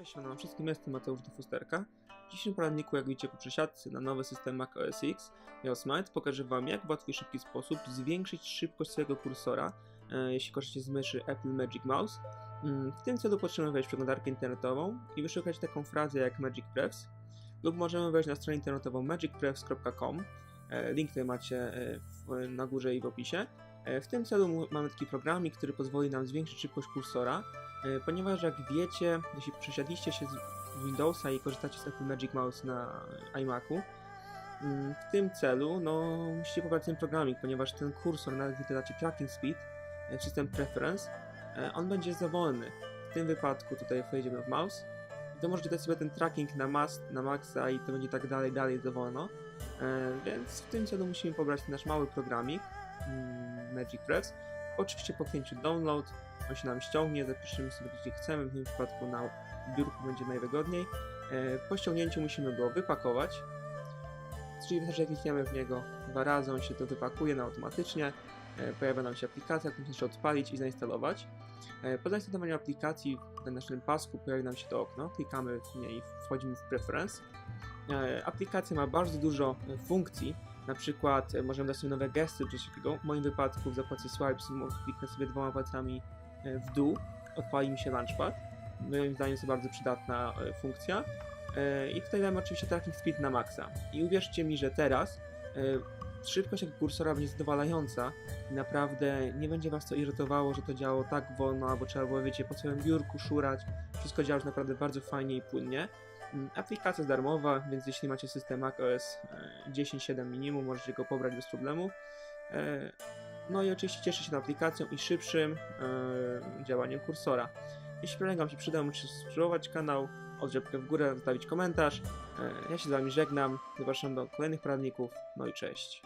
Cześć, mam wszystkim, jestem Mateusz de Fusterka. W dzisiejszym poradniku, jak widzicie po przesiadce na nowy system Mac OS X Yosemite, pokażę Wam, jak w łatwy i szybki sposób zwiększyć szybkość swojego kursora, e, jeśli korzystacie z myszy Apple Magic Mouse. Mm, W tym celu potrzebujemy wejść w przeglądarkę internetową i wyszukać taką frazę jak Magic Prefs, lub możemy wejść na stronę internetową magicprefs.com. E, Link tutaj macie e, w, na górze i w opisie. E, W tym celu mamy taki programik, który pozwoli nam zwiększyć szybkość kursora, E, ponieważ jak wiecie, jeśli przesiadliście się z Windowsa i korzystacie z Apple Magic Mouse na iMacu, mm, w tym celu no, musicie pobrać ten programik, ponieważ ten kursor, nawet gdy dacie tracking speed, e, system preference, on będzie za wolny. W tym wypadku tutaj wejdziemy w mouse, to możecie dać sobie ten tracking na, mas, na maxa i to będzie tak dalej, dalej za wolno. Więc w tym celu musimy pobrać nasz mały programik mm, Magic Press. Oczywiście po kliknięciu download on się nam ściągnie, zapiszemy sobie gdzie chcemy, w tym przypadku na biurku będzie najwygodniej. E, Po ściągnięciu musimy go wypakować, czyli wystarczy, jak klikniemy w niego dwa razy, on się to wypakuje na automatycznie, E, pojawia nam się aplikacja, którą należy odpalić i zainstalować. E, Po zainstalowaniu aplikacji na naszym pasku pojawi nam się to okno, klikamy w nie i wchodzimy w Preference. Aplikacja ma bardzo dużo funkcji, na przykład e, możemy dać sobie nowe gesty czy coś takiego. W moim wypadku w zakładce Swipes kliknę sobie dwoma palcami e, w dół, odpali mi się Launchpad. Moim zdaniem jest to bardzo przydatna e, funkcja. I tutaj damy oczywiście tracking speed na maksa. I uwierzcie mi, że teraz szybkość tego kursora będzie zadowalająca i naprawdę nie będzie was to irytowało, że to działało tak wolno, albo trzeba było, wiecie, po całym biurku szurać. Wszystko działa już naprawdę bardzo fajnie i płynnie. Aplikacja jest darmowa, więc jeśli macie system macOS e, 10.7 minimum, możecie go pobrać bez problemu. E, No i oczywiście cieszę się tą aplikacją i szybszym e, działaniem kursora. Jeśli program Wam się przydał, musicie subskrybować kanał, odrzepkę w górę, zostawić komentarz. E, Ja się z Wami żegnam, zapraszam do kolejnych poradników, no i cześć.